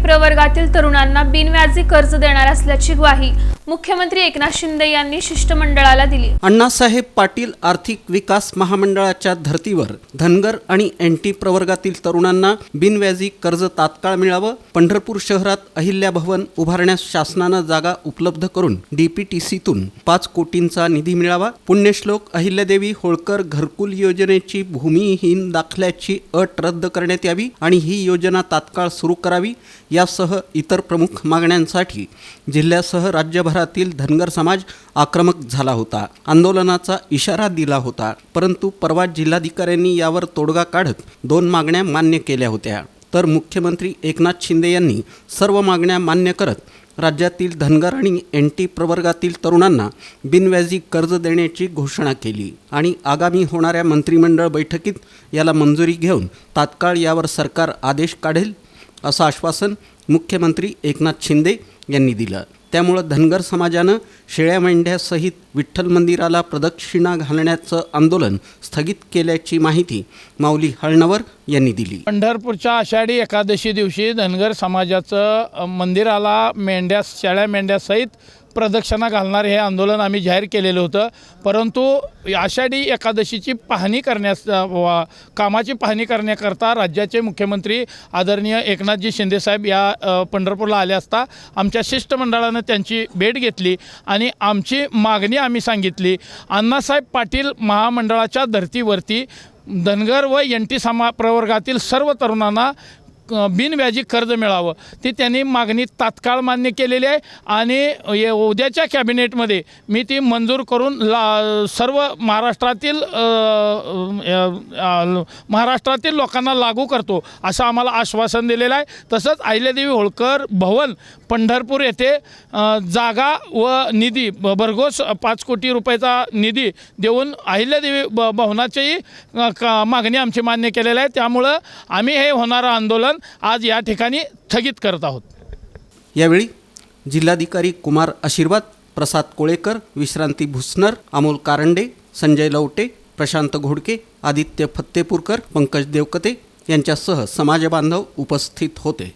प्रवर्गातील तरुणांना बिनव्याजी कर्ज देणार असल्याची ग्वाही मुख्यमंत्री एकनाथ शिंदे यांनी शिष्टमंडळाला दिली. अण्णासाहेब पाटील आर्थिक विकास महामंडळाच्या धर्तीवर धनगर आणि एन टी प्रवर्गातील तरुणांना बिनव्याजी कर्ज तात्काळ मिळावं पंढरपूर शहरात अहिल्या भवन उभारण्यास शासनानं जागा उपलब्ध करून डीपीटीसीतून पाच कोटींचा निधी मिळावा पुण्यश्लोक अहिल्यादेवी होळकर घरकुल योजनेची भूमिहीन दाखल्याची अट रद्द करण्यात यावी आणि ही योजना तात्काळ सुरू करावी यासह इतर प्रमुख मागण्यांसाठी जिल्ह्यासह राज्यभर देशभरातील धनगर समाज आक्रमक झाला होता. आंदोलनाचा इशारा दिला होता. परंतु परवा जिल्हाधिकाऱ्यांनी यावर तोडगा काढत दोन मागण्या मान्य केल्या होत्या. तर मुख्यमंत्री एकनाथ शिंदे यांनी सर्व मागण्या मान्य करत राज्यातील धनगर आणि एन टी प्रवर्गातील तरुणांना बिनव्याजी कर्ज देण्याची घोषणा केली आणि आगामी होणाऱ्या मंत्रिमंडळ बैठकीत याला मंजुरी घेऊन तात्काळ यावर सरकार आदेश काढेल असं आश्वासन मुख्यमंत्री एकनाथ शिंदे यांनी दिलं. त्यामुळं धनगर समाजानं शेळ्या मेंढ्यासहित विठ्ठल मंदिराला प्रदक्षिणा घालण्याचं आंदोलन स्थगित केल्याची माहिती माऊली हळणवर यांनी दिली. पंढरपूरच्या आषाढी एकादशी दिवशी धनगर समाजाचं मंदिराला मेंढ्या शेळ्या मेंढ्यासहित प्रदक्षिणा घालणार हे आंदोलन आम्ही जाहीर केलेलं होतं. परंतु आषाढी एकादशीची पाहणी करण्यास वा- कामाची पाहणी करण्याकरता राज्याचे मुख्यमंत्री आदरणीय एकनाथजी शिंदेसाहेब या पंढरपूरला आले असता आमच्या शिष्टमंडळानं त्यांची भेट घेतली आणि आमची मागणी आम्ही सांगितली. अण्णासाहेब पाटील महामंडळाच्या धर्तीवरती धनगर व एन टी समा प्रवर्गातील सर्व तरुणांना बिनव्याजी कर्ज मिळावं. ती त्यांनी मागणी तात्काळ मान्य केलेली आहे. आणि ये- उद्याच्या कॅबिनेटमध्ये मी ती मंजूर करून ला सर्व महाराष्ट्रातील महाराष्ट्रातील लोकांना लागू करतो असं आम्हाला आश्वासन दिलेलं आहे. तसंच अहिल्यादेवी होळकर भवन पंढरपूर येथे जागा व निधी भरघोस पाच कोटी रुपयाचा निधी देऊन अहिल्यादेवी ब भवनाचीही का मागणी आमची मान्य केलेली आहे. त्यामुळं आम्ही हे होणारं आंदोलन आज या ठिकाणी स्थगित करत आहोत. यावेळी जिल्हाधिकारी कुमार आशीर्वाद प्रसाद कोळेकर विश्रांती भुसनर अमोल कारंडे संजय लवटे प्रशांत घोडके आदित्य फत्तेपूरकर पंकज देवकते यांच्यासह समाजबांधव उपस्थित होते.